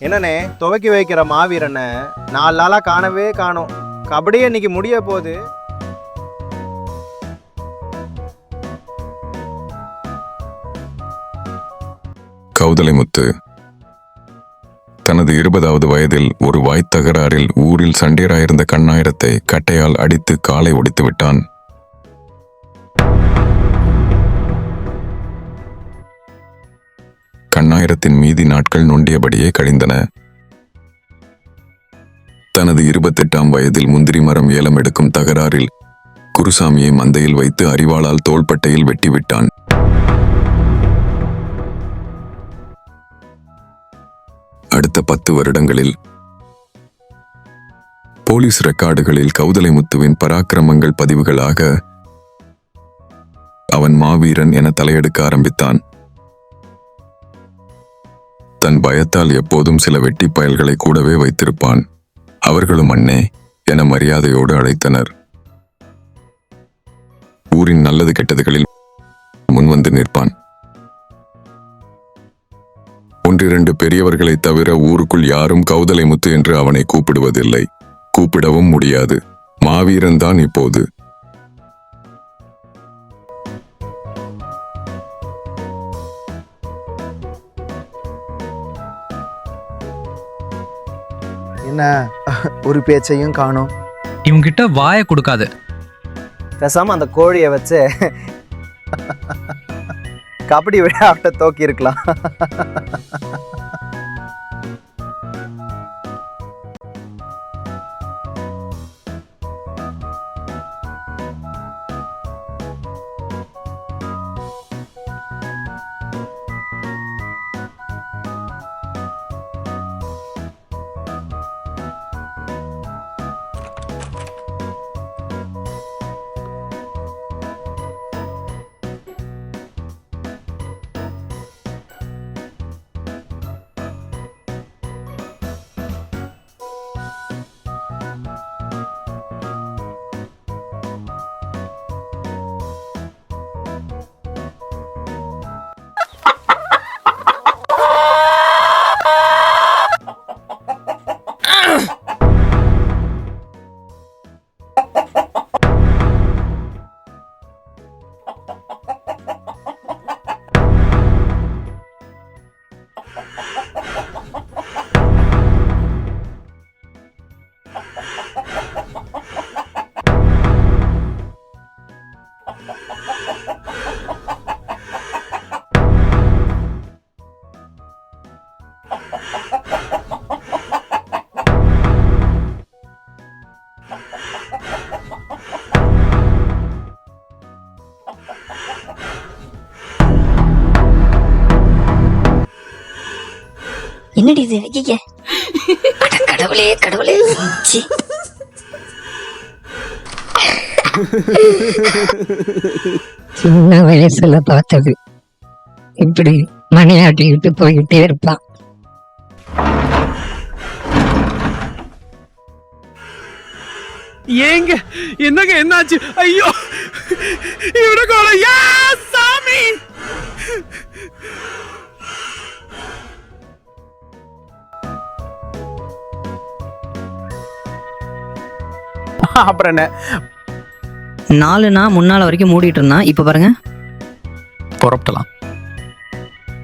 என்னண்ணே துவக்கி வைக்கிற மாவீரனை நாலு நாளாக காணவே காணோம். கபடியே இன்னைக்கு முடிய போகுது. கௌதலிமுத்து தனது இருபதாவது வயதில் ஒரு வாய்த்தகராறில் ஊரில் சண்டேராயிருந்த கண்ணாயிரத்தை கட்டையால் அடித்து காலை ஒடித்து விட்டான் கண்ணாயிரத்தின் மீதி நாட்கள் நொண்டியபடியே கழிந்தன. தனது இருபத்தெட்டாம் வயதில் முந்திரி மரம் ஏலம் எடுக்கும் தகராறில் குருசாமியை மந்தையில் வைத்து அரிவாளால் தோள்பட்டையில் வெட்டிவிட்டான். அடுத்த பத்து வருடங்களில் போலீஸ் ரெக்கார்டுகளில் கௌதலை முத்துவின் பராக்கிரமங்கள் பதிவுகளாக அவன் மாவீரன் என தலையெடுக்க ஆரம்பித்தான். தன் பயத்தால் எப்போதும் சில வெட்டி பயல்களை கூடவே வைத்திருப்பான். அவர்களும் அண்ணே என மரியாதையோடு அழைத்தனர். ஊரின் நல்லது கெட்டதுகளில் முன்வந்து நிற்பான். ஒன்றிரண்டு பெரியவர்களை தவிர ஊருக்குள் யாரும் கௌதலை முத்து என்று அவனை கூப்பிடுவதில்லை. கூப்பிடவும் முடியாது. மாவீரன் தான் இப்போது. என்ன? ஒரு பேச்சையும் காணோம். இவங்கிட்ட வாயை கொடுக்காது. பேசாம அந்த கோழியை வச்சு கபடி விளையாட்ட தோக்கி இருக்கலாம். என்னடி இது? கடவுளே கடவுளே. சின்ன வயசுல பார்த்தது. இப்படி மணியாட்டிக்கிட்டு போயிட்டே இருப்பான். ஏங்க என்னங்க என்னாச்சு? ஐயோ இவட கோல யா சாமி! அப்புறம் என்ன? நாலுனா முன்னால வரைக்கும் மூடிட்டு இருந்தான் இப்ப பாருங்க. புறப்படலாம்.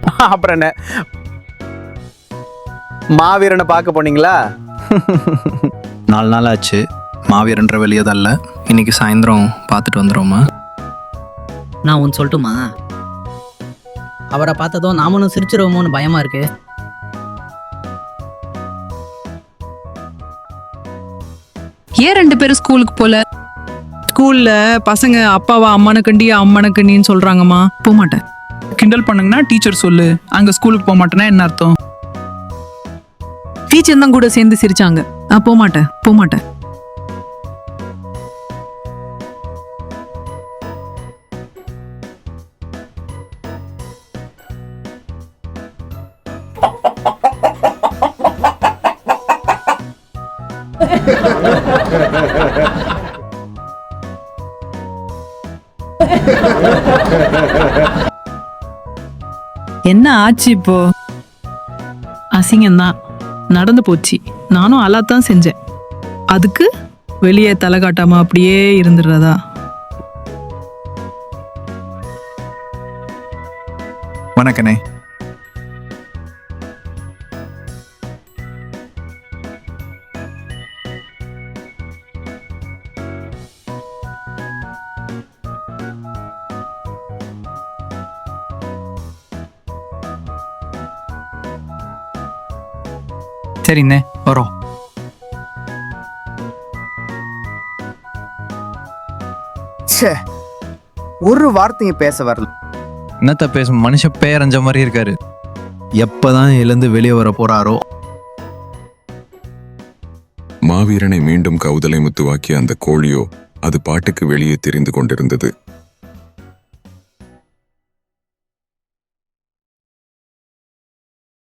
அப்புறம் என்ன? மாவீரனை பார்க்க போனீங்களா? நாலு நாள் ஆச்சு. மாவீரன்ற வெளியே தான் இல்லை இன்னைக்கு சாயந்தரம் பார்த்துட்டு வந்துடுவோமா நான் ஒன்று சொல்லட்டுமா? அவரை பார்த்ததும் நாமளும் சிரிச்சிருவோமோன்னு பயமா இருக்கு. ஏன் ரெண்டு பேரும் ஸ்கூலுக்கு போல? ஸ்கூல்ல பசங்க அப்பாவா அம்மான கண்டி அம்மனை கண்டின்னு சொல்றாங்கம்மா. போக மாட்டேன் கிண்டல் பண்ணுங்கன்னா டீச்சர் சொல்லு. அங்க ஸ்கூலுக்கு போக மாட்டேன்னா என்ன அர்த்தம்? டீச்சர் தான் கூட சேர்ந்து சிரிச்சாங்க. நான் போக மாட்டேன் போக மாட்டேன் என்ன ஆச்சு இப்போ? அசிங்கம்தான். நடந்து போச்சு. நானும் அலாத்தான் செஞ்சேன். அதுக்கு வெளியே தலை காட்டாம அப்படியே இருந்துடுறதா? வணக்கண்ணே. சரிண்ணே வரோம் ச்சே ஒரு வார்த்தையும் பேச வரல. என்னத்த பேசும்? மனுஷ பேரஞ்ச மாதிரி இருக்காரு. எப்பதான் எழுந்து வெளியே வர போறாரோ? மாவீரனை மீண்டும் கௌதலை முத்துவாக்கிய அந்த கோழியோ அது பாட்டுக்கு வெளியே தெரிந்து கொண்டிருந்தது.